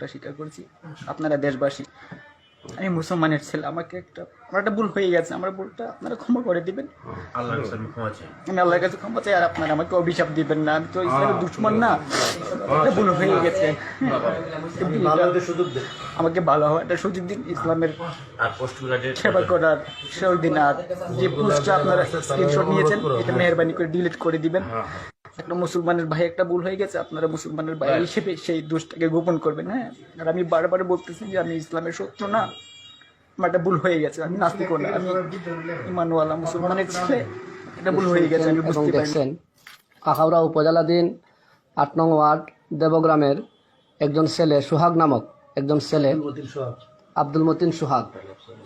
সত্যটা স্বীকার করেছি আপনারা দেশবাসী। আমি মুসলমানের ছেলে আমাকে একটা আমার একটা ভুল হয়ে গেছে আমার ভুলটা আপনারা ক্ষমা করে দিবেন। আমি আল্লাহর কাছে ক্ষমা চাই আর আপনারা আমাকে অভিশাপ দিবেন না। আমি তো ইসলামের দুশ্মন না। একটা ভুল হয়ে গেছে। আমাকে ভালো হওয়ার একটা সুযোগ দিন ইসলামের সেবা করার সেও দিন আর যে পোস্টটা আপনারা স্ক্রিনশট নিয়েছেন এটা মেহরবানি করে ডিলিট করে দিবেন। একটা মুসলমানের ভাই একটা ভুল হয়ে গেছে আপনারা মুসলমানের ভাই হিসেবে সেই দোষটাকে গোপন করবেন হ্যাঁ? আর আমি বারবার বলতেছি যে আমি ইসলামের সত্য না আমার একটা ভুল হয়ে গেছে আমি নাস্তিক না আমি ইমানওয়ালা মুসলমানের ছেলে এটা ভুল হয়ে গেছে আমি বুঝতে পারি দেখছেন কাকাউড়া উপজেলাধীন আট নং ওয়ার্ড দেবগ্রামের একজন ছেলে সোহাগ নামক একজন ছেলে আব্দুল মতিন সোহাগ।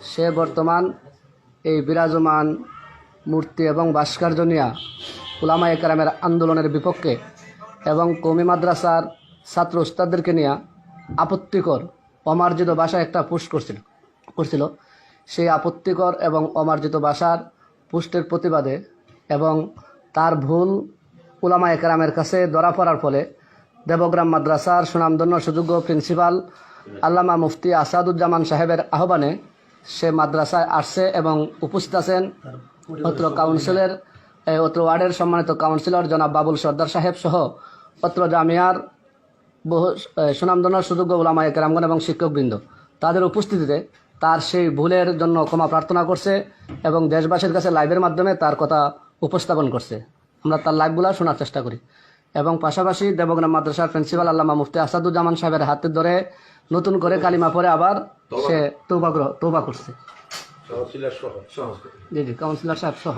সে বর্তমান এই বিরাজমান মূর্তি এবং ভাস্কর্য নিয়া উলামা একরামের আন্দোলনের বিপক্ষে এবং কমি মাদ্রাসার ছাত্র উস্তাদদেরকে নিয়ে আপত্তিকর অমার্জিত ভাষায় একটা পোস্ট করছিল করছিল। সেই আপত্তিকর এবং অমার্জিত ভাষার পোস্টের প্রতিবাদে এবং তার ভুল উলামা একরামের কাছে ধরা পড়ার ফলে দেবগ্রাম মাদ্রাসার সুনামধন্য সুযোগ্য প্রিন্সিপাল আল্লামা মুফতি আসাদুজ্জামান সাহেবের আহ্বানে সে মাদ্রাসায় আসছে এবং উপস্থিত আছেন অত্র কাউন্সিলের অত্র ওয়ার্ডের সম্মানিত কাউন্সিলর জনাব বাবুল সর্দার সাহেব সহ অত্র জামিয়ার বহু সুনামধন্য সুযোগ্য ওলামা একরামগণ এবং শিক্ষকবৃন্দ। তাদের উপস্থিতিতে তার সেই ভুলের জন্য ক্ষমা প্রার্থনা করছে এবং দেশবাসীর কাছে লাইভের মাধ্যমে তার কথা উপস্থাপন করছে। আমরা তার লাইভগুলো শোনার চেষ্টা করি। এবং পাশাপাশি দেবগ্রাম মাদ্রাসার প্রিন্সিপাল আল্লামা মুফতি আসাদুজ্জামান সাহেবের হাতে ধরে নতুন করে কালিমা পরে আবার সে তৌবা তৌবা করছে। জি জি কাউন্সিলর সাহেব সহ।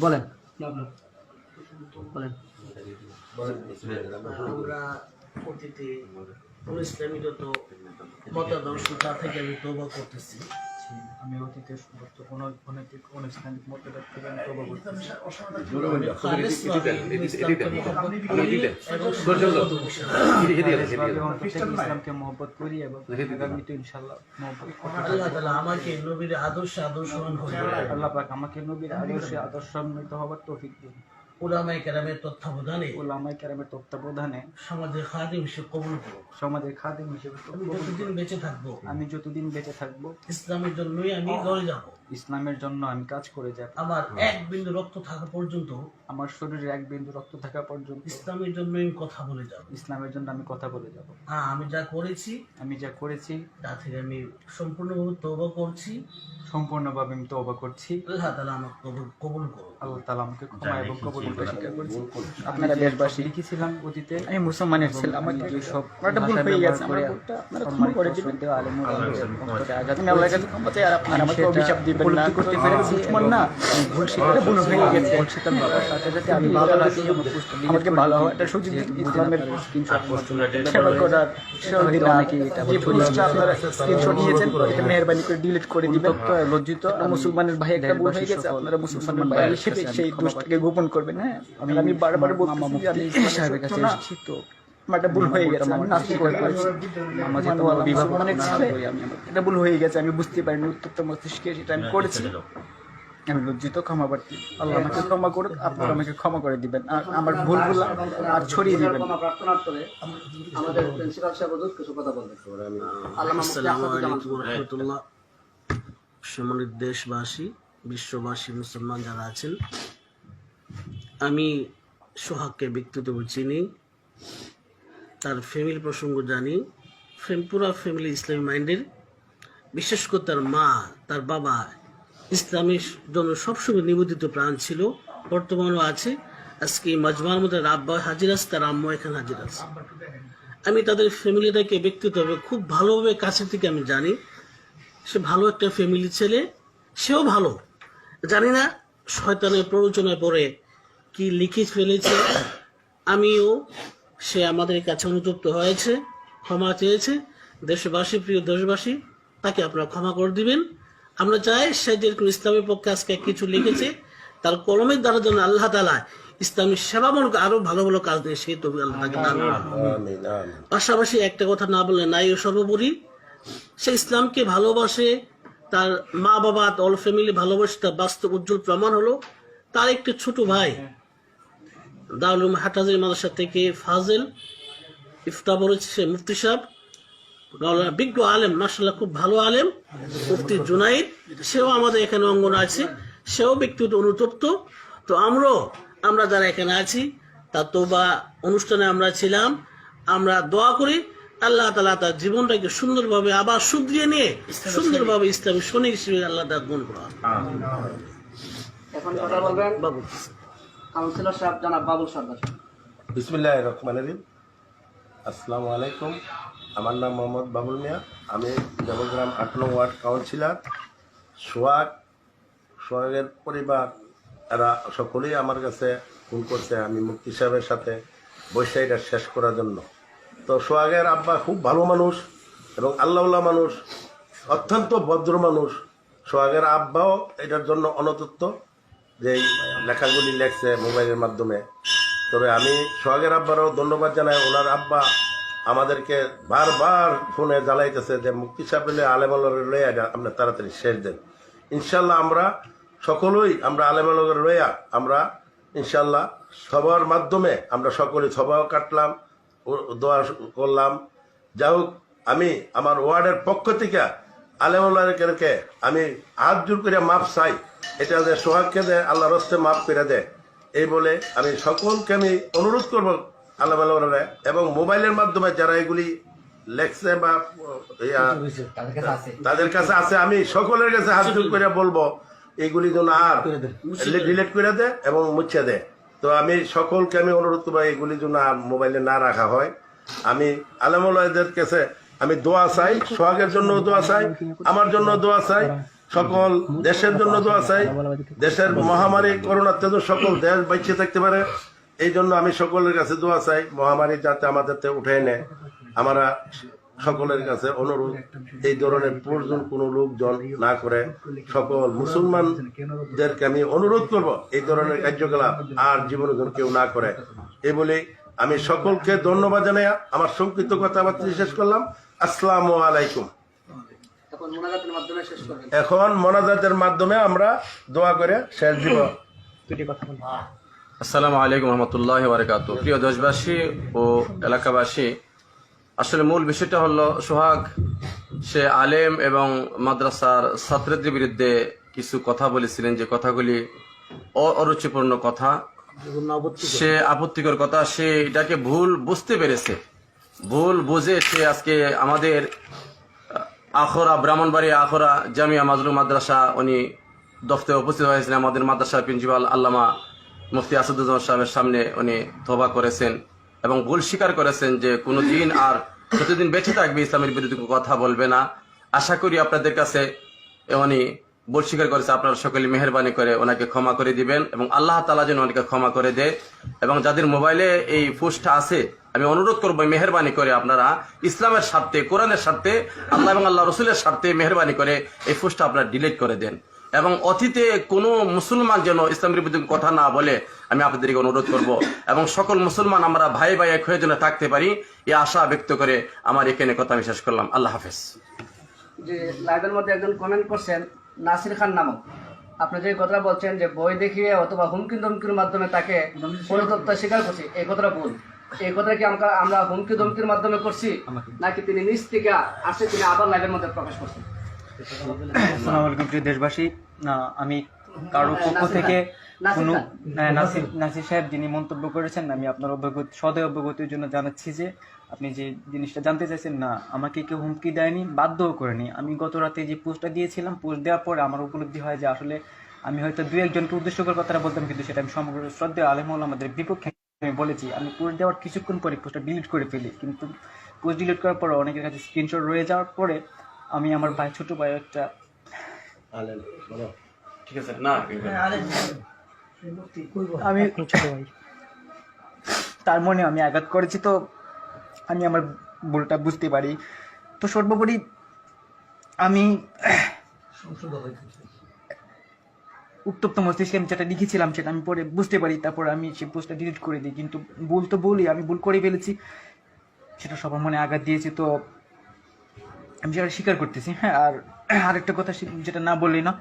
বলেন। বলেন। আমরা অতীতে ইসলামী যত মতাদর্শ তা থেকে আমি তবা করতেছি। আমি অতীতে কোনো অনৈতিক তওবা করতেছি। খালেসভাবে ইসলামকে মহব্বত করি এবং আগামীতে ইনশাল্লাহ মহব্বত করব। আমাকে নবীর আদর্শ আদর্শবান হয়ে আল্লাহ পাক আমাকে নবীর আদর্শে আদর্শান্বিত হওয়ার তৌফিক দিন। কেরামের তত্ত্বাবধানে। ওলামাই কেরামের তত্ত্বাবধানে সমাজের খাদিম হিসেবে কবুল সমাজের খাদিম হিসেবে আমি যতদিন বেঁচে থাকব আমি যতদিন বেঁচে থাকব ইসলামের জন্যই আমি লড়ে যাব। ইসলামের জন্য আমি কাজ করে যাব। আমার এক বিন্দু রক্ত থাকা পর্যন্ত আমার শরীরে এক বিন্দু রক্ত থাকা পর্যন্ত ইসলামের জন্যই আমি কথা বলে যাব। ইসলামের জন্য আমি কথা বলে যাব। হ্যাঁ আমি যা করেছি আমি যা করেছি তা থেকে আমি সম্পূর্ণভাবে তৌবা করছি। সম্পূর্ণভাবে আমি তওবা করছি। আল্লাহ তাআলা আমাকে কবুল কবুল করুন আল্লাহ তালা আমাকে ক্ষমা এবং কবুল করতে স্বীকার করছি। আপনারা দেশবাসী লিখেছিলাম অতীতে। আমি মুসলমানের ছেলে আমাকে যে সব একটা ভুল হয়ে গেছে আমার ভুলটা আপনারা ক্ষমা করে দিবেন। আমি আল্লাহর কাছে ক্ষমা চাই আর আপনারা আমাকে অভিশাপ দিবেন। না করতে পেরেছি এমন না। ভুল সেটা ভুল হয়ে গেছে। সেটা সাথে সাথে আমি ভালো রাখি আমাকে ভালো সুযোগ ইসলামের সেবা করার আর যে পোস্টটা আপনারা স্ক্রিনশট নিয়েছেন এটা মেহরবানি করে ডিলিট করে দিবেন। লজ্জিত। মুসলমানের ভাই একটা ভুল হয়ে গেছে আপনারা মুসলমানের ভাই সেই দোষটাকে গোপন করবেন। হ্যাঁ আমি বারবার বলতেছি যে আমি সাহেবের কাছে এসেছি তো। একটা ভুল হয়ে গেছে আমি নাস্তিক হয়ে পড়েছি আমার যেহেতু বিবাহ মানে এটা ভুল হয়ে গেছে আমি বুঝতে পারিনি উত্তপ্ত মস্তিষ্কে সেটা আমি করেছি। আমি লজ্জিত ক্ষমা প্রার্থী। আল্লাহ আমাকে ক্ষমা করুক আপনারা আমাকে ক্ষমা করে দিবেন। আর আমার ভুলগুলো আর ছড়িয়ে দিবেন। ক্ষমা আমাদের প্রিন্সিপাল সাহেব কিছু কথা বলবেন আসসালামু আলাইকুম রহমতুল্লাহ। সম্মানিত দেশবাসী বিশ্ববাসী মুসলমান যারা আছেন আমি সোহাগকে ব্যক্তিগতভাবে চিনি তার ফ্যামিলি প্রসঙ্গ জানি। পুরা ফ্যামিলি ইসলামী মাইন্ডের। বিশেষ করে তার মা, তার বাবা ইসলামের জন্য সবসময় নিবেদিত প্রাণ ছিল, বর্তমানও আছে। আজকে মাজমার মধ্যে রাব্বা হাজির আছে, তার আম্মা এখানে হাজির আছে। আমি তাদের ফ্যামিলিটাকে ব্যক্তিগতভাবে খুব ভালোভাবে কাছে থেকে আমি জানি। সে ভালো একটা ফ্যামিলি ছেলে, সেও ভালো। জানি না শয়তানের প্ররোচনায় পড়ে কি লিখে ফেলেছে। আমিও সে আমাদের কাছে অনুযুক্ত হয়েছে ক্ষমা চেয়েছে। দেশবাসী প্রিয় দেশবাসী তাকে আপনারা ক্ষমা করে দিবেন। আমরা চাই সে যেরকম ইসলামের পক্ষে আজকে কিছু লিখেছে তার কলমের দ্বারা যেন আল্লাহ তালা ইসলামী সেবামূলক আরও ভালো ভালো কাজ দিয়ে সেই তবে আল্লাহ পাশাপাশি একটা কথা না বললে নাই ও সর্বোপরি। সে ইসলামকে ভালোবাসে তার মা বাবা অল ফ্যামিলি ভালোবাসে তার বাস্তব উজ্জ্বল প্রমাণ হলো তার একটি ছোট ভাই দারুল হাটাজের মাদ্রাসা থেকে ফাজেল ইফতা বলেছে মুফতি সাহেব। মাওলানা বিজ্ঞ আলেম মাসাল্লাহ খুব ভালো আলেম মুফতি জুনাইদ। সেও আমাদের এখানে অঙ্গন আছে। সেও ব্যক্তিগত অনুতপ্ত। তো আমরাও আমরা যারা এখানে আছি তা তোবা অনুষ্ঠানে আমরা ছিলাম। আমরা দোয়া করি আল্লাহ তালা তার জীবনটাকে সুন্দরভাবে আবার শুধরিয়ে নিয়ে সুন্দরভাবে ইসলামী সৈনিক হিসেবে আল্লাহ তার গুণ করা এখন কথা বলবেন? বাবু। কাউন্সিলর সাহেব জনাব বাবুল সর্দার। বিসমিল্লাহ রহমান রহিম। আসসালামু আলাইকুম। আমার নাম মোহাম্মদ বাবুল মিয়া। আমি দেবগ্রাম আট নং ওয়ার্ড কাউন্সিলর সোহাগ সোহাগের পরিবার। এরা সকলেই আমার কাছে ফোন করছে, আমি মুক্তি সাহেবের সাথে বৈশাখীটা শেষ করার জন্য। তো সোহাগের আব্বা খুব ভালো মানুষ এবং আল্লাহওয়ালা মানুষ, অত্যন্ত ভদ্র মানুষ। সোহাগের আব্বাও এটার জন্য অনতত্ব। যে লেখাগুলি লেখছে মোবাইলের মাধ্যমে। তবে আমি সোহাগের আব্বারও ধন্যবাদ জানাই। ওনার আব্বা আমাদেরকে বারবার ফোনে জ্বালাইতেছে যে মুক্তি সাহেব আলেমালের এটা আপনার তাড়াতাড়ি শেষ দেন। ইনশাল্লাহ আমরা সকলেই, আমরা আলেমালের লইয়া আমরা ইনশাল্লাহ সবার মাধ্যমে আমরা সকলে সভাও কাটলাম দোয়া করলাম। যাই হোক, আমি আমার ওয়ার্ডের পক্ষ থেকে আলেমালকে আমি হাত জোর করে মাপ চাই। এটা যে সোহাগকে দেয় আল্লাহ রস্তে মাপ করে দেয় এই বলে আমি সকলকে আমি অনুরোধ করব আল্লাহ আল্লাহ এবং মোবাইলের মাধ্যমে যারা এগুলি লেখছে বা তাদের কাছে আছে। আমি সকলের কাছে হাত করে বলব এইগুলি যেন আর ডিলেট করে দেয় এবং মুছে দেয়। তো আমি সকলকে আমি অনুরোধ করব এগুলি যেন আর মোবাইলে না রাখা হয়। আমি আলমদের কাছে আমি দোয়া চাই সোহাগের জন্য দোয়া চাই আমার জন্য দোয়া চাই। সকল দেশের জন্য দোয়া চাই। দেশের মহামারী করোনাতে যেন সকল দেশ বেঁচে থাকতে পারে। এই জন্য আমি সকলের কাছে দোয়া চাই, মহামারী যাতে আমাদের থেকে উঠে নেয় আমরা সকলের কাছে অনুরোধ, এই ধরনের প্রয়োজন কোনো লোকজন না করে সকল মুসলমানদেরকে আমি অনুরোধ করব, এই ধরনের কার্যকলাপ আর জীবনে কেউ না করে। এই বলে আমি সকলকে ধন্যবাদ জানাই। আমার সংক্ষিপ্ত কথাবার্তা শেষ করলাম। আসসালামু আলাইকুম। এখন মোনাজাতের মাধ্যমে শেষ করবেন। এখন মনাজাতের মাধ্যমে আমরা দোয়া করে শেষ দিব। আসসালামু আলাইকুম রহমতুল্লাহ বারকাত প্রিয় দেশবাসী ও এলাকাবাসী আসলে মূল বিষয়টা হলো সোহাগ সে আলেম এবং মাদ্রাসার ছাত্রদের বিরুদ্ধে কিছু কথা বলেছিলেন। যে কথাগুলি অরুচিপূর্ণ কথা। সে আপত্তিকর কথা সে এটাকে ভুল বুঝতে পেরেছে। ভুল বুঝে সে আজকে আমাদের আখরা, ব্রাহ্মণবাড়ি, আখরা, জামিয়া মাজলুম মাদ্রাসা, উনি দফতরে উপস্থিত হয়েছেন আমাদের মাদ্রাসার প্রিন্সিপাল আল্লামা মুফতি আসাদুজ্জামান সাহেবের সামনে উনি তোবা করেছেন এবং ভুল স্বীকার করেছেন যে কোনো দিন আর যতদিন বেঁচে থাকবে ইসলামের বিরুদ্ধে কথা বলবে না। আশা করি আপনাদের কাছে উনি ভুল স্বীকার করেছে। আপনারা সকলে মেহরবানি করে ওনাকে ক্ষমা করে দিবেন এবং আল্লাহ তালা যেন ওনাকে ক্ষমা করে দেয়। এবং যাদের মোবাইলে এই পোস্টটা আছে আমি অনুরোধ করব, মেহরবানি করে আপনারা ইসলামের স্বার্থে, কোরআনের স্বার্থে, আল্লাহ এবং আল্লাহ রসুলের স্বার্থে মেহরবানি করে এই পোস্টটা আপনারা ডিলিট করে দেন। এবং অতীতে কোনো মুসলমান যেন ইসলামের বিরুদ্ধে কথা না বলে, আমি আপনাদেরকে অনুরোধ করব। এবং সকল মুসলমান আমরা ভাই ভাই এক হয়ে যেন থাকতে পারি, এই আশা ব্যক্ত করে আমার এখানে কথা আমি শেষ করলাম। আল্লাহ হাফেজ। মধ্যে একজন কমেন্ট করছেন, নাসির খান নামক। আপনি যে কথাটা বলছেন যে বই দেখিয়ে অথবা হুমকি ধমকির মাধ্যমে তাকে স্বীকার করছি, এই কথাটা ভুল এই কথাটা কি আমরা আমরা হুমকি ধমকির মাধ্যমে করছি? নাকি তিনি নিজ থেকে আসে তিনি আবার লাইভের মধ্যে প্রকাশ করছেন? আসসালামু আলাইকুম প্রিয় দেশবাসী। না আমি কারোর হ্যাঁ, পক্ষ থেকে কোনো হ্যাঁ, নাসির নাসির সাহেব যিনি মন্তব্য করেছেন আমি আপনার অবগত সদয় অবগতির জন্য জানাচ্ছি যে আপনি যে জিনিসটা জানতে চাইছেন না আমাকে কেউ হুমকি দেয়নি বাধ্যও করেনি। আমি গত রাতে যে পোস্টটা দিয়েছিলাম পোস্ট দেওয়ার পরে আমার উপলব্ধি হয় যে আসলে আমি হয়তো দু একজনকে উদ্দেশ্য করে কথাটা বলতাম কিন্তু সেটা আমি সমগ্র শ্রদ্ধা আলমুল আমাদের বিপক্ষে আমি বলেছি আমি পোস্ট দেওয়ার কিছুক্ষণ পরে পোস্টটা ডিলিট করে ফেলি। কিন্তু পোস্ট ডিলিট করার পরে অনেকের কাছে স্ক্রিনশট রয়ে যাওয়ার পরে আমি আমার ভাই ছোট ভাই একটা ঠিক আছে না আমি ছোট ভাই। তার মনে আমি আঘাত করেছি তো আমি আমার ভুলটা বুঝতে পারি। তো সর্বোপরি আমি উত্তপ্ত মস্তিষ্কে আমি যেটা লিখেছিলাম সেটা আমি পরে বুঝতে পারি, তারপর আমি সেই পোস্টটা ডিলিট করে দিই। কিন্তু ভুল তো বলি, আমি ভুল করে ফেলেছি। সেটা সবার মনে আঘাত দিয়েছি, তো আমি সেটা স্বীকার করতেছি। হ্যাঁ আর আরেকটা কথা যেটা না বললেই না,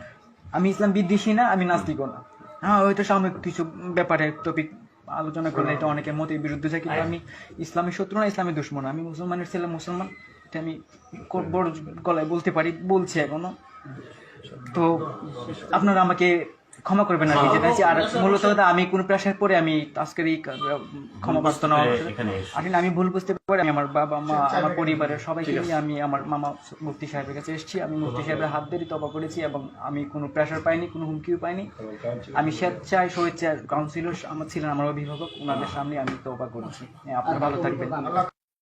আমি ইসলাম বিদ্বেষী না, আমি নাস্তিকও না। হ্যাঁ হয়তো সাময়িক কিছু ব্যাপারে টপিক আলোচনা করলে এটা অনেকের মতের বিরুদ্ধে যায়, কিন্তু আমি ইসলামী শত্রু না, ইসলামী দুশ্মন আমি মুসলমানের ছেলে মুসলমান আমি বড় গলায় বলতে পারি, বলছি এখনও। তো আপনারা আমাকে ক্ষমা করবেন আর কি যেটা হচ্ছে আর মূলত আমি কোনো প্রেশার পরে আমি আজকের এই ক্ষমা প্রার্থনা আসলে আমি ভুল বুঝতে পারি আমি আমার বাবা মা আমার পরিবারের সবাইকে নিয়ে আমি আমার মামা মুফতি সাহেবের কাছে এসেছি আমি মুফতি সাহেবের হাত ধরে তবা করেছি এবং আমি কোনো প্রেশার পাইনি কোনো হুমকিও পাইনি। আমি স্বেচ্ছায় স্বেচ্ছায় কাউন্সিলর আমার ছিলেন আমার অভিভাবক ওনাদের সামনে আমি তবা করেছি। হ্যাঁ, আপনারা ভালো থাকবেন।